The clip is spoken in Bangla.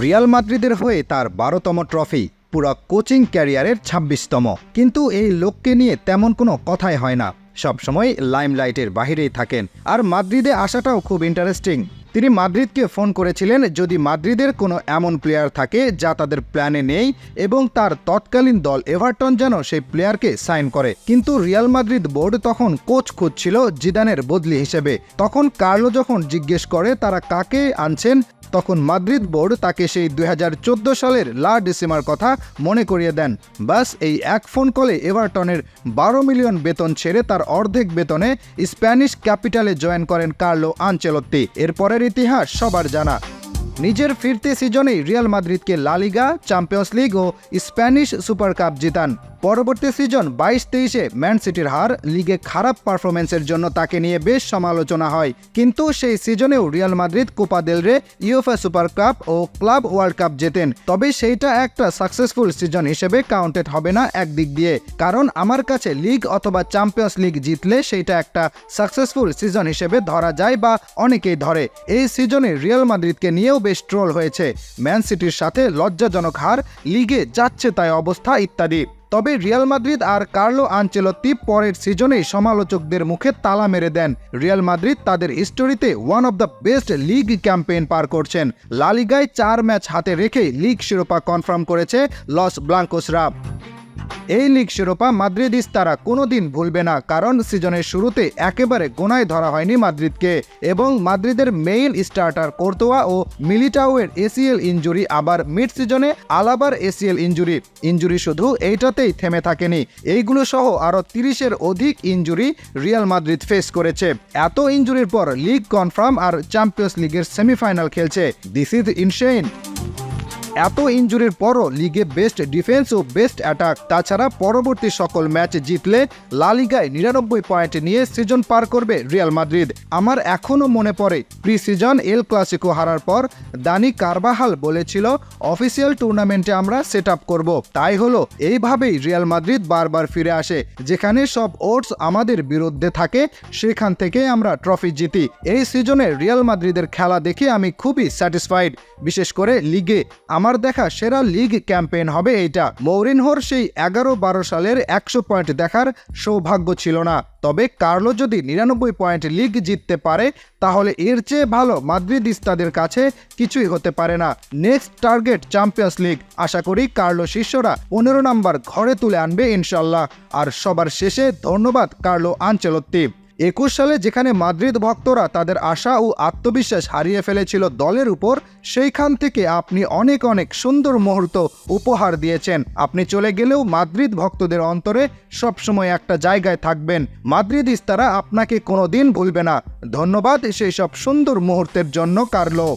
রিয়াল মাদ্রিদের হয়ে তার বারোতম ট্রফি, পুরো কোচিং ক্যারিয়ারের ছাব্বিশতম। কিন্তু এই লোককে নিয়ে তেমন কোনো কথাই হয় না। সবসময় লাইমলাইটের বাহিরেই থাকেন। আর মাদ্রিদে আসাটাও খুব ইন্টারেস্টিং তিনি মাদ্রিদকে ফোন করেছিলেন যদি মাদ্রিদের কোনো এমন প্লেয়ার থাকে যা তাদের প্ল্যানে নেই এবং তার তৎকালীন দল এভারটন যেন সেই প্লেয়ারকে সাইন করে। কিন্তু রিয়াল মাদ্রিদ বোর্ড তখন কোচ খুঁজছিল জিদানের বদলি হিসেবে। তখন কার্লো যখন জিজ্ঞেস করে তারা কাকে আনছেন, তখন মাদ্রিদ বোর্ড তাকে সেই দুই হাজার চোদ্দ সালের লা ডিসেম্বর কথা মনে করিয়ে দেন। বাস এই এক ফোন কলে এভারটনের বারো মিলিয়ন বেতন ছেড়ে তার অর্ধেক বেতনে স্প্যানিশ ক্যাপিটালে জয়েন করেন কার্লো আনচেলত্তি। এরপরের ইতিহাস সবার জানা। নিজের ফিরতে সিজনেই রিয়াল মাদ্রিদকে লালিগা চ্যাম্পিয়ন্স লিগ ও স্প্যানিশ সুপার কাপ জিতান। পরবর্তী সিজন বাইশ তেইশে ম্যান সিটির হার লিগে খারাপ পারফরমেন্সের জন্য তাকে নিয়ে বেশ সমালোচনা হয়। কিন্তু সেই সিজনেও Real Madrid, Copa del Rey, UEFA super cup ও ক্লাব ওয়ার্ল্ড কাপ জেতেন। তবে সেইটা একটা সাকসেসফুল সিজন হিসেবে কাউন্টেড হবে না একদিক দিয়ে। কারণ আমার কাছে লিগ অথবা চ্যাম্পিয়ন্স লিগ জিতলে সেইটা একটা সাকসেসফুল সিজন হিসেবে ধরা যায় বা অনেকেই ধরে। এই সিজনে রিয়াল মাদ্রিদকে নিয়েও বেশ ট্রোল হয়েছে। ম্যান সিটির সাথে লজ্জাজনক হার লিগে যাচ্ছে তাই অবস্থা ইত্যাদি। তবে রিয়াল মাদ্রিদ আর কার্লো আঞ্চেলত্তি পরের সিজনেই সমালোচকদের মুখে তালা মেরে দেন। রিয়াল মাদ্রিদ তাদের হিস্টোরিতে one of the best league campaign পার করছেন। লালিগায় চার ম্যাচ হাতে রেখেই লিগ শিরোপা কনফার্ম করেছে লস ব্লাঙ্কোসরা। এই লিগ শিরোপা মাদ্রিদিস তারা কোনোদিন ভুলবে না, কারণ সিজনের শুরুতে একেবারে গোনায় ধরা হয়নি মাদ্রিদকে এবং মাদ্রিদের মেইন স্টার্টার কোর্তোয়া ও মিলিটাওয়ের এসিএল ইঞ্জুরি আবার মিড সিজনে আলাবার এসিএল ইঞ্জুরি। ইঞ্জুরি শুধু এইটাতেই থেমে থাকেনি, এইগুলো সহ আরও তিরিশের অধিক ইঞ্জুরি রিয়াল মাদ্রিদ ফেস করেছে। এত ইঞ্জুরির পর লিগ কনফার্ম আর চ্যাম্পিয়ন্স লিগের সেমিফাইনাল খেলছে। দিস ইজ ইনশেইন এত ইঞ্জুরির পরও লিগে বেস্ট ডিফেন্স ও বেস্ট অ্যাটাক। তাছাড়া পরবর্তী সকল ম্যাচ জিতলে লালিগায় নিরানব্বই পয়েন্ট নিয়ে সিজন পার করবে রিয়াল মাদ্রিদ। আমার এখনও মনে পড়ে প্রি সিজন এল ক্লাসিকো হারার পর দানি কারবাহাল বলেছিল, অফিসিয়াল টুর্নামেন্টে আমরা সেট আপ করব। তাই হলো, এইভাবেই রিয়াল মাদ্রিদ বারবার ফিরে আসে, যেখানে সব ওটস আমাদের বিরুদ্ধে থাকে, সেখান থেকে আমরা ট্রফি জিতি। এই সিজনে রিয়াল মাদ্রিদের খেলা দেখে আমি খুবই স্যাটিসফাইড, বিশেষ করে লিগে। আমার দেখা সেরা লিগ ক্যাম্পেইন হবে এটা মৌরিনহোর সেই এগারো বারো সালের একশো পয়েন্ট দেখার সৌভাগ্য ছিল না। তবে কার্লো যদি নিরানব্বই পয়েন্ট লিগ জিততে পারে, তাহলে এর চেয়ে ভালো মাদ্রিদিস্তাদের কাছে কিছুই হতে পারে না। নেক্সট টার্গেট চ্যাম্পিয়ন্স লিগ আশা করি কার্লো শিষ্যরা পনেরো নাম্বার ঘরে তুলে আনবে ইনশাল্লাহ। আর সবার শেষে ধন্যবাদ কার্লো আনচেলত্তি একুশ সালে যেখানে মাদ্রিদ ভক্তরা তাদের আশা ও আত্মবিশ্বাস হারিয়ে ফেলেছিল দলের উপর, সেইখান থেকে আপনি অনেক অনেক সুন্দর মুহূর্ত উপহার দিয়েছেন। আপনি চলে গেলেও মাদ্রিদ ভক্তদের অন্তরে সবসময় একটা জায়গায় থাকবেন। মাদ্রিদ ইস্তারা আপনাকে কোনো দিন ভুলবে না। ধন্যবাদ সেই সব সুন্দর মুহূর্তের জন্য, কার্লো।